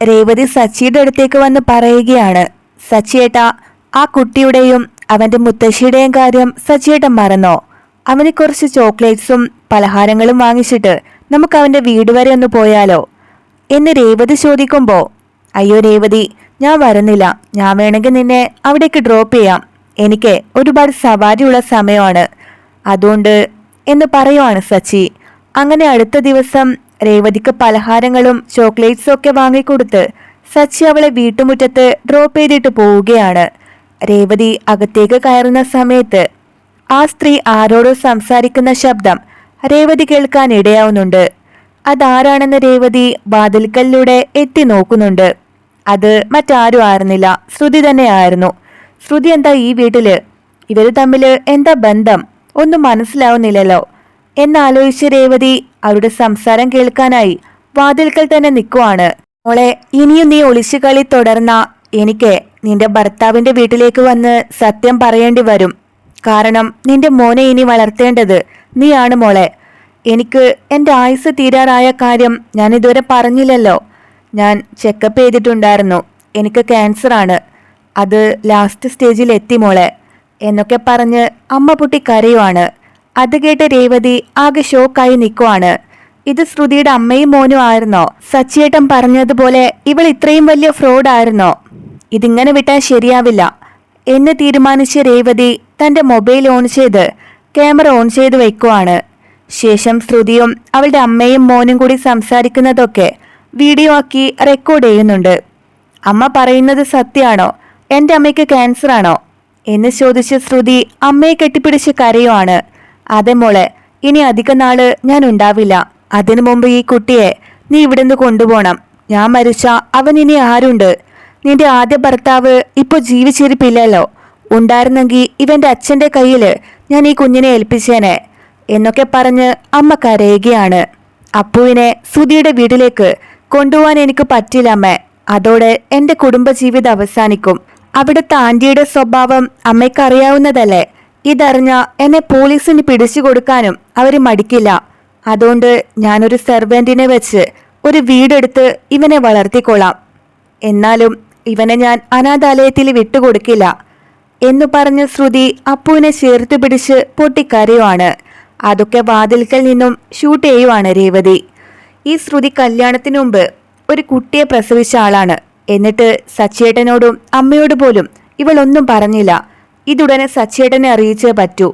രേവതി സച്ചിയുടെ അടുത്തേക്ക് വന്ന് പറയുകയാണ് സച്ചിയേട്ടാ ആ കുട്ടിയുടെയും അവന്റെ മുത്തശ്ശിയുടെയും കാര്യം സച്ചിയേട്ടൻ മറന്നോ? അവന് കുറച്ച് ചോക്ലേറ്റ്സും പലഹാരങ്ങളും വാങ്ങിച്ചിട്ട് നമുക്ക് അവന്റെ വീട് വരെ ഒന്ന് പോയാലോ? എന്ന് രേവതി ചോദിക്കുമ്പോ അയ്യോ രേവതി ഞാൻ വരുന്നില്ല. ഞാൻ വേണമെങ്കിൽ നിന്നെ അവിടേക്ക് ഡ്രോപ്പ് ചെയ്യാം. എനിക്ക് ഒരുപാട് സവാരിയുള്ള സമയമാണ്. അതുകൊണ്ട് എന്ന് പറയുവാണ് സച്ചി. അങ്ങനെ അടുത്ത ദിവസം രേവതിക്ക് പലഹാരങ്ങളും ചോക്ലേറ്റ്സും ഒക്കെ വാങ്ങിക്കൊടുത്ത് സച്ചി അവളെ വീട്ടുമുറ്റത്ത് ഡ്രോപ്പ് ചെയ്തിട്ട് പോവുകയാണ്. രേവതി അകത്തേക്ക് കയറുന്ന സമയത്ത് ആ സ്ത്രീ ആരോടോ സംസാരിക്കുന്ന ശബ്ദം രേവതി കേൾക്കാൻ ഇടയാവുന്നുണ്ട്. അതാരാണെന്ന് രേവതി വാതിൽക്കലിലൂടെ എത്തി നോക്കുന്നുണ്ട്. അത് മറ്റാരും ആയിരുന്നില്ല. ശ്രുതി തന്നെയായിരുന്നു. ശ്രുതി എന്താ ഈ വീട്ടിൽ? ഇവർ തമ്മിൽ എന്താ ബന്ധം? ഒന്നും മനസ്സിലാവുന്നില്ലല്ലോ. എന്നാലോചിച്ച് രേവതി അവരുടെ സംസാരം കേൾക്കാനായി വാതിൽക്കൽ തന്നെ നിൽക്കുവാണ് മോളെ ഇനിയും നീ ഒളിച്ചു കളി തുടർന്ന എനിക്ക് നിന്റെ ഭർത്താവിന്റെ വീട്ടിലേക്ക് വന്ന് സത്യം പറയേണ്ടി വരും. കാരണം നിന്റെ മോനെ ഇനി വളർത്തേണ്ടത് നീയാണ് മോളെ. എനിക്ക് എന്റെ ആയുസ് തീരാറായ കാര്യം ഞാൻ ഇതുവരെ പറഞ്ഞില്ലല്ലോ. ഞാൻ ചെക്കപ്പ് ചെയ്തിട്ടുണ്ടായിരുന്നു. എനിക്ക് ക്യാൻസർ ആണ്. അത് ലാസ്റ്റ് സ്റ്റേജിൽ എത്തി മോളെ. എന്നൊക്കെ പറഞ്ഞ് അമ്മ പൊട്ടി കരയുവാണ്. അത് കേട്ട് രേവതി ആകെ ഷോക്കായി നിൽക്കുവാണ് ഇത് ശ്രുതിയുടെ അമ്മയും മോനും ആയിരുന്നോ? സച്ചിയേട്ടൻ പറഞ്ഞതുപോലെ ഇവൾ ഇത്രയും വലിയ ഫ്രോഡ് ആയിരുന്നോ? ഇതിങ്ങനെ വിട്ടാൽ ശരിയാവില്ല. എന്ന് തീരുമാനിച്ച രേവതി തന്റെ മൊബൈൽ ഓൺ ചെയ്ത് ക്യാമറ ഓൺ ചെയ്ത് വെക്കുവാണ്. ശേഷം ശ്രുതിയും അവളുടെ അമ്മയും മോനും കൂടി സംസാരിക്കുന്നതൊക്കെ വീഡിയോ ആക്കി റെക്കോർഡ് ചെയ്യുന്നുണ്ട്. അമ്മ പറയുന്നത് സത്യമാണോ? എന്റെ അമ്മയ്ക്ക് ക്യാൻസർ ആണോ? എന്ന് ചോദിച്ച ശ്രുതി അമ്മയെ കെട്ടിപ്പിടിച്ച് കരയുവാണ്. അതെ മോളെ ഇനി അധിക നാൾ ഞാൻ ഉണ്ടാവില്ല. അതിനു മുമ്പ് ഈ കുട്ടിയെ നീ ഇവിടുന്ന് കൊണ്ടുപോകണം ഞാൻ മരിച്ച അവൻ ഇനി ആരുണ്ട്? നിന്റെ ആദ്യ ഭർത്താവ് ഇപ്പൊ ജീവിച്ചിരിപ്പില്ലല്ലോ. ഉണ്ടായിരുന്നെങ്കിൽ ഇവന്റെ അച്ഛന്റെ കയ്യിൽ ഞാൻ ഈ കുഞ്ഞിനെ ഏൽപ്പിച്ചേനെ എന്നൊക്കെ പറഞ്ഞ് അമ്മ കരയുകയാണ്. അപ്പുവിനെ സുധിയുടെ വീട്ടിലേക്ക് കൊണ്ടുപോകാൻ എനിക്ക് പറ്റില്ല അമ്മേ. അതോടെ എന്റെ കുടുംബജീവിതം അവസാനിക്കും. അവിടുത്തെ ആന്റിയുടെ സ്വഭാവം അമ്മയ്ക്ക് അറിയാവുന്നതല്ലേ ഇതറിഞ്ഞ എന്നെ പോലീസിന് പിടിച്ചു കൊടുക്കാനും അവർ മടിക്കില്ല. അതുകൊണ്ട് ഞാനൊരു സെർവന്റിനെ വെച്ച് ഒരു വീടെടുത്ത് ഇവനെ വളർത്തിക്കൊള്ളാം. എന്നാലും ഇവനെ ഞാൻ അനാഥാലയത്തിൽ വിട്ടുകൊടുക്കില്ല എന്നു പറഞ്ഞ ശ്രുതി അപ്പുവിനെ ചേർത്ത് പിടിച്ച് പൊട്ടിക്കരയുവാണ്. അതൊക്കെ വാതിൽക്കൽ നിന്നും ഷൂട്ട് ചെയ്യുവാണ് രേവതി. ഈ ശ്രുതി കല്യാണത്തിന് മുമ്പ് ഒരു കുട്ടിയെ പ്രസവിച്ച ആളാണ്. എന്നിട്ട് സച്ചേട്ടനോടും അമ്മയോട് പോലും ഇവളൊന്നും പറഞ്ഞില്ല. ഇതുടനെ സച്ചേട്ടനെ അറിയിച്ചേ പറ്റൂ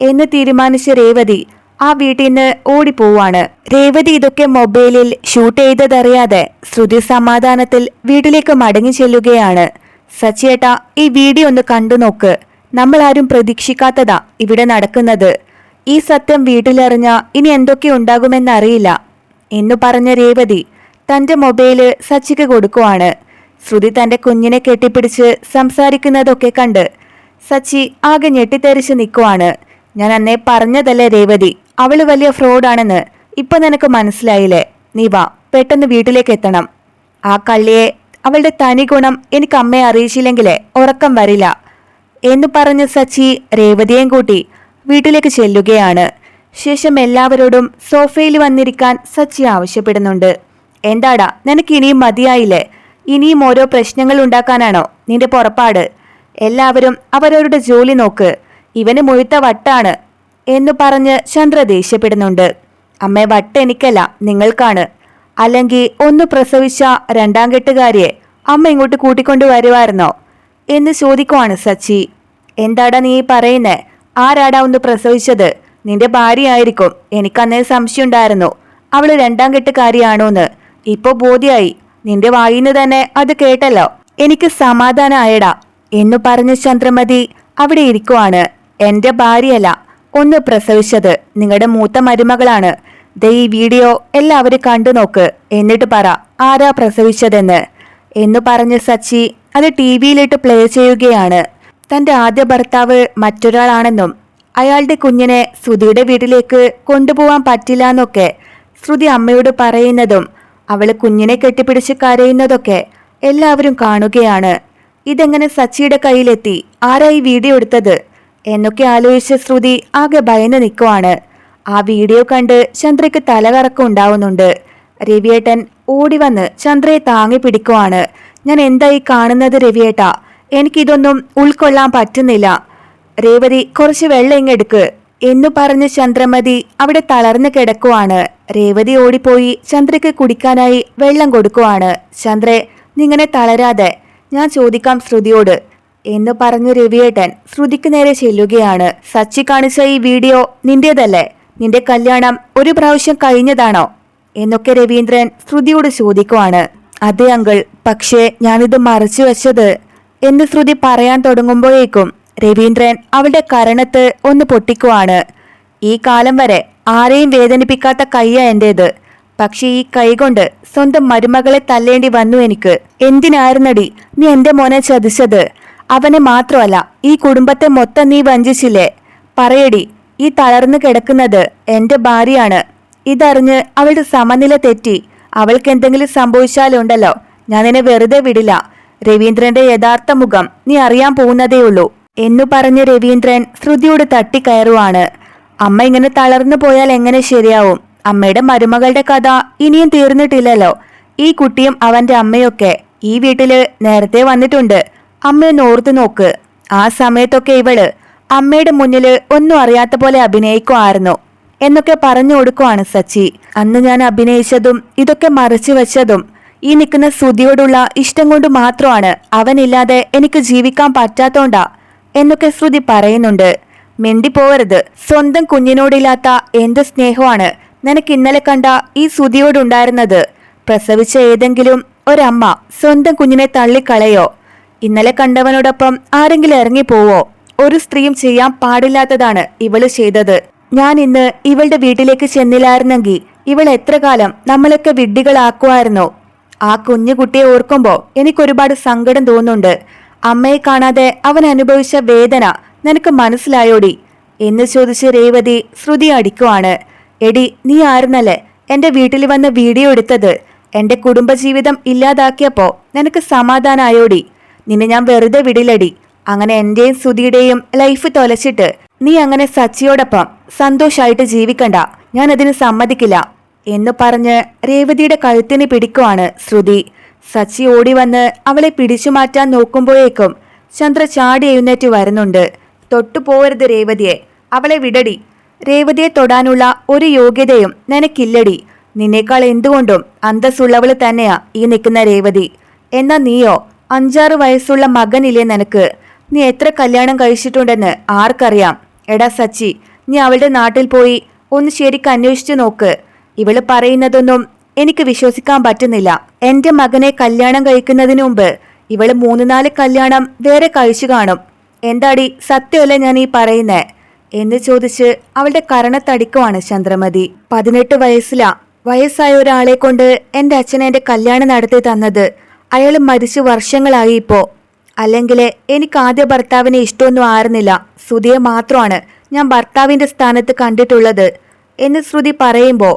എന്ന് തീരുമാനിച്ച രേവതി ആ വീട്ടിൽ നിന്ന് ഓടിപ്പോവാണ്. രേവതി ഇതൊക്കെ മൊബൈലിൽ ഷൂട്ട് ചെയ്തതറിയാതെ ശ്രുതി സമാധാനത്തിൽ വീട്ടിലേക്ക് മടങ്ങി ചെല്ലുകയാണ്. സച്ചേട്ട ഈ വീഡിയോ ഒന്ന് കണ്ടു നോക്ക്. നമ്മൾ ആരും പ്രതീക്ഷിക്കാത്തതാ ഇവിടെ നടക്കുന്നത്. ഈ സത്യം വീട്ടിലറിഞ്ഞ ഇനി എന്തൊക്കെ ഉണ്ടാകുമെന്നറിയില്ല എന്ന് പറഞ്ഞ രേവതി തന്റെ മൊബൈൽ സച്ചിക്ക് കൊടുക്കുവാണ്. ശ്രുതി തന്റെ കുഞ്ഞിനെ കെട്ടിപ്പിടിച്ച് സംസാരിക്കുന്നതൊക്കെ കണ്ട് സച്ചി ആകെ ഞെട്ടിത്തെറിച്ച് നിൽക്കുവാണ് ഞാൻ അന്നേ പറഞ്ഞതല്ലേ രേവതി? അവൾ വലിയ ഫ്രോഡാണെന്ന്. ഇപ്പൊ നിനക്ക് മനസ്സിലായില്ലേ? നീ വാ പെട്ടെന്ന് വീട്ടിലേക്ക് എത്തണം. ആ കള്ളിയെ അവളുടെ തനി ഗുണം എനിക്ക് അമ്മയെ അറിയിച്ചില്ലെങ്കിലേ ഉറക്കം വരില്ല. എന്ന് പറഞ്ഞ് സച്ചി രേവതിയെയും കൂട്ടി വീട്ടിലേക്ക് ചെല്ലുകയാണ്. ശേഷം എല്ലാവരോടും സോഫയിൽ വന്നിരിക്കാൻ സച്ചി ആവശ്യപ്പെടുന്നുണ്ട്. എന്താടാ നിനക്ക് ഇനിയും മതിയായില്ലേ? ഇനിയും ഓരോ പ്രശ്നങ്ങൾ ഉണ്ടാക്കാനാണോ? നിന്റെ പുറപ്പാട്. എല്ലാവരും അവരവരുടെ ജോലി നോക്ക്. ഇവന് മുഴുത്ത വട്ടാണ് എന്ന് പറഞ്ഞ് ചന്ദ്ര ദേഷ്യപ്പെടുന്നുണ്ട്. അമ്മേ വട്ട് എനിക്കല്ല നിങ്ങൾക്കാണ്. അല്ലെങ്കിൽ ഒന്ന് പ്രസവിച്ച രണ്ടാം കെട്ടുകാരിയെ അമ്മ ഇങ്ങോട്ട് കൂട്ടിക്കൊണ്ടു വരുമായിരുന്നോ എന്ന് ചോദിക്കുവാണ് സച്ചി. എന്താടാ നീ പറയുന്നേ? ആരാടാ ഒന്ന് പ്രസവിച്ചത്? നിന്റെ ഭാര്യയായിരിക്കും. എനിക്കന്നേ സംശയമുണ്ടായിരുന്നു. അവൾ രണ്ടാം കെട്ടുകാരിയാണോന്ന്. ഇപ്പോൾ ബോധ്യായി. നിന്റെ വായിന്ന് തന്നെ അത് കേട്ടല്ലോ. എനിക്ക് സമാധാനമായടാ എന്നു പറഞ്ഞ ചന്ദ്രമതി അവിടെ ഇരിക്കുവാണ്. എന്റെ ഭാര്യയല്ല ഒന്ന് പ്രസവിച്ചത്. നിങ്ങളുടെ മൂത്ത മരുമകളാണ്. ദേ ഈ വീഡിയോ എല്ലാവരും കണ്ടു നോക്ക്. എന്നിട്ട് പറ ആരാ പ്രസവിച്ചതെന്ന്. എന്നു പറഞ്ഞ് സച്ചി അത് ടി വിയിലിട്ട് പ്ലേ ചെയ്യുകയാണ്. തന്റെ ആദ്യ ഭർത്താവ് മറ്റൊരാളാണെന്നും അയാളുടെ കുഞ്ഞിനെ ശ്രുതിയുടെ വീട്ടിലേക്ക് കൊണ്ടുപോവാൻ പറ്റില്ല എന്നൊക്കെ ശ്രുതി അമ്മയോട് പറയുന്നതും അവൾ കുഞ്ഞിനെ കെട്ടിപ്പിടിച്ച് കരയുന്നതൊക്കെ എല്ലാവരും കാണുകയാണ്. ഇതെങ്ങനെ സച്ചിയുടെ കയ്യിലെത്തി? ആരായി വീഡിയോ എടുത്തത്? എന്നൊക്കെ ആലോചിച്ച ശ്രുതി ആകെ ഭയന്ന് നിൽക്കുവാണ് ആ വീഡിയോ കണ്ട് ചന്ദ്രയ്ക്ക് തലകറക്കം ഉണ്ടാവുന്നുണ്ട്. രവിയേട്ടൻ ഓടി വന്ന് ചന്ദ്രയെ താങ്ങി പിടിക്കുവാണ്. ഞാൻ എന്തായി കാണുന്നത് രവിയേട്ടാ? എനിക്കിതൊന്നും ഉൾക്കൊള്ളാൻ പറ്റുന്നില്ല. രേവതി കുറച്ച് വെള്ളം ഇങ്ങെടുക്ക് എന്നു പറഞ്ഞ് ചന്ദ്രമതി അവിടെ തളർന്നു കിടക്കുവാണ്. രേവതി ഓടിപ്പോയി ചന്ദ്രയ്ക്ക് കുടിക്കാനായി വെള്ളം കൊടുക്കുവാണ്. ചന്ദ്രെ നിങ്ങനെ തളരാതെ. ഞാൻ ചോദിക്കാം ശ്രുതിയോട്. എന്ന് പറഞ്ഞു രവിയേട്ടൻ ശ്രുതിക്ക് നേരെ ചെല്ലുകയാണ്. സച്ചി കാണിച്ച ഈ വീഡിയോ നിന്റേതല്ലേ? നിന്റെ കല്യാണം ഒരു പ്രാവശ്യം കഴിഞ്ഞതാണോ? എന്നൊക്കെ രവീന്ദ്രൻ ശ്രുതിയോട് ചോദിക്കുവാണ്. അതെ അങ്കിൾ പക്ഷേ ഞാനിത് മറച്ചു വെച്ചത്. എന്ന് ശ്രുതി പറയാൻ തുടങ്ങുമ്പോഴേക്കും രവീന്ദ്രൻ അവളുടെ കരണത്ത് ഒന്ന് പൊട്ടിക്കുവാണ്. ഈ കാലം വരെ ആരെയും വേദനിപ്പിക്കാത്ത കയ്യ എന്റേത്. പക്ഷെ ഈ കൈകൊണ്ട് സ്വന്തം മരുമകളെ തല്ലേണ്ടി വന്നു എനിക്ക്. എന്തിനായിരുന്നടി നീ എന്റെ മോനെ ചതിച്ചത്? അവനെ മാത്രമല്ല ഈ കുടുംബത്തെ മൊത്തം നീ വഞ്ചിച്ചില്ലേ? പറയടി ഈ തളർന്നു കിടക്കുന്നത് എന്റെ ഭാര്യയാണ്. ഇതറിഞ്ഞ് അവളുടെ സമനില തെറ്റി. അവൾക്ക് എന്തെങ്കിലും സംഭവിച്ചാലുണ്ടല്ലോ ഞാൻ നിന്നെ വെറുതെ വിടില്ല. രവീന്ദ്രന്റെ യഥാർത്ഥ മുഖം നീ അറിയാൻ പോകുന്നതേയുള്ളൂ എന്നു പറഞ്ഞ് രവീന്ദ്രൻ ശ്രുതിയോട് തട്ടിക്കയറുവാണ്. അമ്മ ഇങ്ങനെ തളർന്നു പോയാൽ എങ്ങനെ ശരിയാവും? അമ്മയുടെ മരുമകളുടെ കഥ ഇനിയും തീർന്നിട്ടില്ലല്ലോ. ഈ കുട്ടിയും അവന്റെ അമ്മയൊക്കെ ഈ വീട്ടിൽ നേരത്തെ വന്നിട്ടുണ്ട്. അമ്മയൊന്ന് ഓർത്തു നോക്ക്. ആ സമയത്തൊക്കെ ഇവൾ അമ്മയുടെ മുന്നിൽ ഒന്നും അറിയാത്ത പോലെ അഭിനയിക്കുമായിരുന്നു എന്നൊക്കെ പറഞ്ഞു കൊടുക്കുവാണ് സച്ചി. അന്ന് ഞാൻ അഭിനയിച്ചതും ഇതൊക്കെ മറച്ചു വെച്ചതും ഈ നിൽക്കുന്ന ശ്രുതിയോടുള്ള ഇഷ്ടം കൊണ്ട് മാത്രമാണ് അവനില്ലാതെ എനിക്ക് ജീവിക്കാൻ പറ്റാത്തോണ്ടാ എന്നൊക്കെ ശ്രുതി പറയുന്നുണ്ട്. മിണ്ടിപ്പോവരുത്. സ്വന്തം കുഞ്ഞിനോടില്ലാത്ത എന്ത് സ്നേഹമാണ് നിനക്ക് ഇന്നലെ കണ്ട ഈ സുതിയോടുണ്ടായിരുന്നത് പ്രസവിച്ച ഏതെങ്കിലും ഒരമ്മ സ്വന്തം കുഞ്ഞിനെ തള്ളിക്കളയോ? ഇന്നലെ കണ്ടവനോടൊപ്പം ആരെങ്കിലും ഇറങ്ങിപ്പോവോ? ഒരു സ്ത്രീയും ചെയ്യാൻ പാടില്ലാത്തതാണ് ഇവൾ ചെയ്തത്. ഞാൻ ഇന്ന് ഇവളുടെ വീട്ടിലേക്ക് ചെന്നില്ലായിരുന്നെങ്കിൽ ഇവൾ എത്ര കാലം നമ്മളൊക്കെ വിഡ്ഢികളാക്കുമായിരുന്നോ. ആ കുഞ്ഞുകുട്ടിയെ ഓർക്കുമ്പോൾ ഓർക്കുമ്പോ എനിക്കൊരുപാട് സങ്കടം തോന്നുന്നുണ്ട്. അമ്മയെ കാണാതെ അവൻ അനുഭവിച്ച വേദന നിനക്ക് മനസ്സിലായോടി? എന്ന് ചോദിച്ച് രേവതി ശ്രുതി അടിക്കുവാണ്. എടി നീ ആയിരുന്നല്ലേ എന്റെ വീട്ടിൽ വന്ന് വീഡിയോ എടുത്തത്. എന്റെ കുടുംബജീവിതം ഇല്ലാതാക്കിയപ്പോ നിനക്ക് സമാധാനായോടി. നിന്നെ ഞാൻ വെറുതെ വിടിലടി അങ്ങനെ എന്റെയും സുധിയുടെയും ലൈഫ് തൊലച്ചിട്ട് നീ അങ്ങനെ സച്ചിയോടൊപ്പം സന്തോഷായിട്ട് ജീവിക്കണ്ട. ഞാൻ അതിന് സമ്മതിക്കില്ല. എന്ന് പറഞ്ഞ് രേവതിയുടെ കഴുത്തിന് പിടിക്കുവാണ് ശ്രുതി. സച്ചി ഓടി വന്ന് അവളെ പിടിച്ചു മാറ്റാൻ നോക്കുമ്പോഴേക്കും ചന്ദ്ര ചാടി എഴുന്നേറ്റ് വരുന്നുണ്ട്. തൊട്ടു പോവരുത് രേവതിയെ. അവളെ വിടടി. രേവതിയെ തൊടാനുള്ള ഒരു യോഗ്യതയും നിനക്കില്ലടി. നിന്നേക്കാൾ എന്തുകൊണ്ടും അന്തസ്സുള്ളവൾ തന്നെയാ ഈ നിൽക്കുന്ന രേവതി. എന്നാ നീയോ? അഞ്ചാറ് വയസ്സുള്ള മകനില്ലേ നിനക്ക്? നീ എത്ര കല്യാണം കഴിച്ചിട്ടുണ്ടെന്ന് ആർക്കറിയാം? എടാ സച്ചി നീ അവളുടെ നാട്ടിൽ പോയി ഒന്ന് ശരിക്ക് അന്വേഷിച്ചു നോക്ക്. ഇവൾ പറയുന്നതൊന്നും എനിക്ക് വിശ്വസിക്കാൻ പറ്റുന്നില്ല. എന്റെ മകനെ കല്യാണം കഴിക്കുന്നതിന് മുമ്പ് ഇവൾ മൂന്ന് നാല് കല്യാണം വേറെ കഴിച്ചു കാണും. എന്താടി സത്യമല്ല ഞാൻ ഈ പറയുന്നേ? എന്ന് ചോദിച്ച് അവളുടെ കരണത്തടിക്കുവാണ് ചന്ദ്രമതി. പതിനെട്ട് വയസ്സിലാ. വയസ്സായ ഒരാളെ കൊണ്ട് എന്റെ അച്ഛൻ എന്റെ കല്യാണം നടത്തി തന്നത്. അയാൾ മരിച്ചു വർഷങ്ങളായി ഇപ്പോ. അല്ലെങ്കിൽ എനിക്ക് ആദ്യ ഭർത്താവിനെ ഇഷ്ടമൊന്നും ആയിരുന്നില്ല. ശ്രുതിയെ മാത്രമാണ് ഞാൻ ഭർത്താവിന്റെ സ്ഥാനത്ത് കണ്ടിട്ടുള്ളത് എന്ന് ശ്രുതി പറയുമ്പോ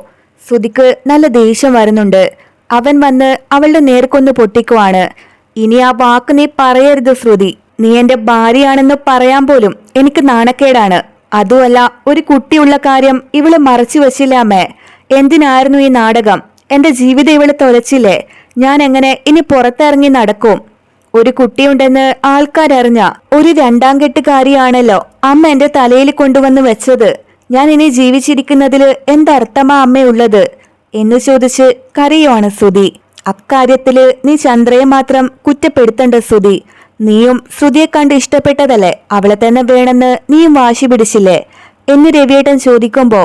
ശ്രുതിക്ക് നല്ല ദേഷ്യം വരുന്നുണ്ട്. അവൻ വന്ന് അവളുടെ നേർക്കൊന്ന് പൊട്ടിക്കുവാണ്. ഇനി ആ വാക്ക് നീ പറയരുത് ശ്രുതി. നീ എന്റെ ഭാര്യയാണെന്ന് പറയാൻ പോലും എനിക്ക് നാണക്കേടാണ്. അതുമല്ല ഒരു കുട്ടിയുള്ള കാര്യം ഇവൾ മറച്ചു വച്ചില്ല അമ്മേ? എന്തിനായിരുന്നു ഈ നാടകം? എന്റെ ജീവിതം ഇവൾ തൊലച്ചില്ലേ? ഞാൻ എങ്ങനെ ഇനി പുറത്തിറങ്ങി നടക്കും? ഒരു കുട്ടിയുണ്ടെന്ന് ആൾക്കാരറിഞ്ഞ ഒരു രണ്ടാം കെട്ടുകാരിയാണല്ലോ അമ്മ എന്റെ തലയിൽ കൊണ്ടുവന്ന് വെച്ചത്. ഞാൻ ഇനി ജീവിച്ചിരിക്കുന്നതിൽ എന്തർത്ഥമാ അമ്മയുള്ളത് എന്ന് ചോദിച്ച് കരയുവാണ് സുധി. അക്കാര്യത്തിൽ നീ ചന്ദ്രയെ മാത്രം കുറ്റപ്പെടുത്തണ്ട സുധി. നീയും ശ്രുതിയെ കണ്ട് ഇഷ്ടപ്പെട്ടതല്ലേ? അവളെ തന്നെ വേണമെന്ന് നീയും വാശി പിടിച്ചില്ലേ? എന്ന് രവിയേട്ടൻ ചോദിക്കുമ്പോ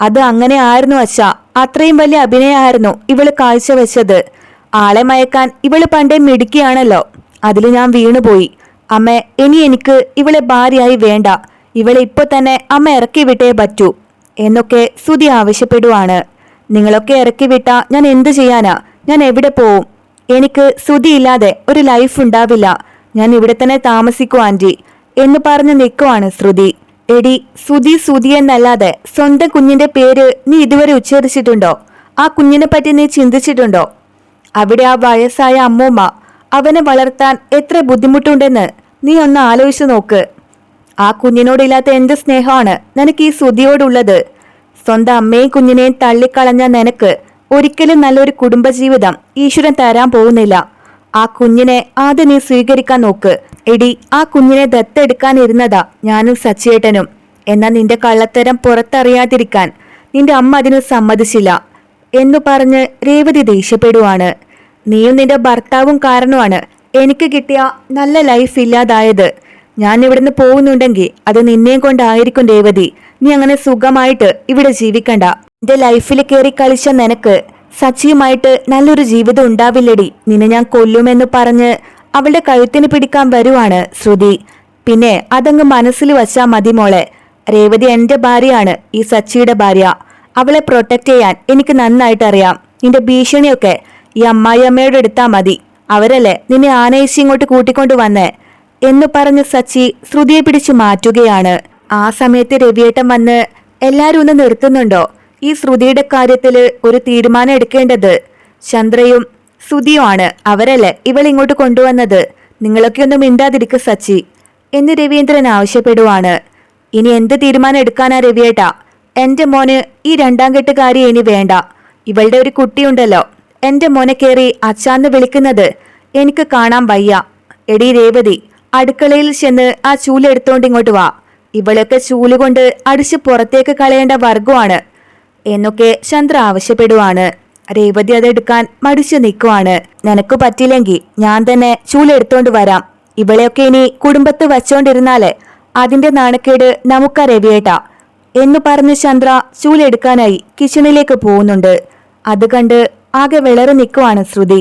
അത് അങ്ങനെ ആയിരുന്നു അച്ഛ. അത്രയും വലിയ അഭിനയമായിരുന്നു ഇവൾ കാഴ്ചവെച്ചത്. ആളെ മയക്കാൻ ഇവൾ പണ്ടേ മിടുക്കിയാണല്ലോ. അതിൽ ഞാൻ വീണുപോയി. അമ്മ ഇനി എനിക്ക് ഇവളെ ഭാര്യയായി വേണ്ട. ഇവളെ ഇപ്പൊ തന്നെ അമ്മ ഇറക്കി വിട്ടേ പറ്റൂ എന്നൊക്കെ സുതി ആവശ്യപ്പെടുവാണ്. നിങ്ങളൊക്കെ ഇറക്കി വിട്ടാ ഞാൻ എന്തു ചെയ്യാനാ? ഞാൻ എവിടെ പോവും? എനിക്ക് ശ്രുതിയില്ലാതെ ഒരു ലൈഫ് ഉണ്ടാവില്ല. ഞാൻ ഇവിടെ തന്നെ താമസിക്കൂ ആന്റി എന്ന് പറഞ്ഞ് നിൽക്കുവാണ് ശ്രുതി. എടി സുതി സുതി എന്നല്ലാതെ സ്വന്തം കുഞ്ഞിന്റെ പേര് നീ ഇതുവരെ ഉച്ചരിച്ചിട്ടുണ്ടോ? ആ കുഞ്ഞിനെ പറ്റി നീ ചിന്തിച്ചിട്ടുണ്ടോ? അവിടെ ആ വയസ്സായ അമ്മൂമ്മ അവനെ വളർത്താൻ എത്ര ബുദ്ധിമുട്ടുണ്ടെന്ന് നീ ഒന്ന് ആലോചിച്ചു നോക്ക്. ആ കുഞ്ഞിനോടില്ലാത്ത എന്ത് സ്നേഹമാണ് നിനക്ക് ഈ സുതിയോടുള്ളത് സ്വന്തം അമ്മയും കുഞ്ഞിനെയും തള്ളിക്കളഞ്ഞ നിനക്ക് ഒരിക്കലും നല്ലൊരു കുടുംബജീവിതം ഈശ്വരൻ തരാൻ പോകുന്നില്ല. ആ കുഞ്ഞിനെ ആദ്യം നീ സ്വീകരിക്കാൻ നോക്ക്. എടി ആ കുഞ്ഞിനെ ദത്തെടുക്കാനിരുന്നതാ ഞാനും സച്ചിയേട്ടനും. എന്നാൽ നിന്റെ കള്ളത്തരം പുറത്തറിയാതിരിക്കാൻ. നിന്റെ അമ്മ അതിന് സമ്മതിച്ചില്ല എന്നു പറഞ്ഞ് രേവതി ദേഷ്യപ്പെടുവാണ്. നീയും നിന്റെ ഭർത്താവും കാരണമാണ്. എനിക്ക് കിട്ടിയ നല്ല ലൈഫ് ഇല്ലാതായത്. ഞാൻ ഇവിടുന്ന് പോകുന്നുണ്ടെങ്കിൽ അത് നിന്നെയും കൊണ്ടായിരിക്കും രേവതി. നീ അങ്ങനെ സുഖമായിട്ട് ഇവിടെ ജീവിക്കണ്ട. എന്റെ ലൈഫിൽ കയറി കളിച്ച നിനക്ക് സച്ചിയുമായിട്ട് നല്ലൊരു ജീവിതം ഉണ്ടാവില്ലടി. നിന്നെ ഞാൻ കൊല്ലുമെന്ന് പറഞ്ഞ് അവളുടെ കഴുത്തിന് പിടിക്കാൻ വരുവാണ് ശ്രുതി. പിന്നെ അതങ്ങ് മനസ്സിൽ വച്ചാ മതി മോളെ. രേവതി എന്റെ ഭാര്യയാണ് ഈ സച്ചിയുടെ ഭാര്യ. അവളെ പ്രൊട്ടക്ട് ചെയ്യാൻ എനിക്ക് നന്നായിട്ട് അറിയാം. നിന്റെ ഭീഷണിയൊക്കെ ഈ അമ്മായിയമ്മയോട് എടുത്താ മതി. അവരല്ലേ നിന്നെ ആനയിച്ച് ഇങ്ങോട്ട് കൂട്ടിക്കൊണ്ടു വന്നേ? എന്ന് പറഞ്ഞ് സച്ചി ശ്രുതിയെ പിടിച്ചു മാറ്റുകയാണ്. ആ സമയത്ത് രവിയേട്ടൻ വന്ന് എല്ലാരും ഒന്ന് നിർത്തുന്നുണ്ടോ? ഈ ശ്രുതിയുടെ കാര്യത്തിൽ ഒരു തീരുമാനം എടുക്കേണ്ടത് ചന്ദ്രയും ശ്രുതിയുമാണ് അവരല്ലേ ഇവളിങ്ങോട്ട് കൊണ്ടുവന്നത്? നിങ്ങളൊക്കെ ഒന്നും മിണ്ടാതിരിക്കുക സച്ചി. എന്ന് രവീന്ദ്രൻ ആവശ്യപ്പെടുവാണ്. ഇനി എന്ത് തീരുമാനം എടുക്കാനാ രവിയേട്ടാ? എന്റെ മോന് ഈ രണ്ടാം കെട്ടുകാരി ഇനി വേണ്ട. ഇവളുടെ ഒരു കുട്ടിയുണ്ടല്ലോ. എന്റെ മോനെ കയറി അച്ചാന്ന് വിളിക്കുന്നത് എനിക്ക് കാണാൻ വയ്യ. എടി രേവതി അടുക്കളയിൽ ചെന്ന് ആ ചൂലെടുത്തോണ്ട് ഇങ്ങോട്ട് വാ. ഇവളൊക്കെ ചൂൽ കൊണ്ട് അടിച്ച് പുറത്തേക്ക് കളയേണ്ട വർഗമാണ് എന്നൊക്കെ ചന്ദ്ര ആവശ്യപ്പെടുവാണ്. രേവതി അതെടുക്കാൻ മടിച്ചു നിൽക്കുവാണ്. നിനക്ക് പറ്റില്ലെങ്കിൽ ഞാൻ തന്നെ ചൂലെടുത്തോണ്ട് വരാം. ഇവളെയൊക്കെ ഇനി കുടുംബത്ത് വച്ചോണ്ടിരുന്നാലേ അതിന്റെ നാണക്കേട് നമുക്കാ രവിയേട്ട എന്നു പറഞ്ഞ് ചന്ദ്ര ചൂലെടുക്കാനായി കിച്ചണിലേക്ക് പോകുന്നുണ്ട്. അത് കണ്ട് ആകെ വിളറി നിൽക്കുവാണ് ശ്രുതി.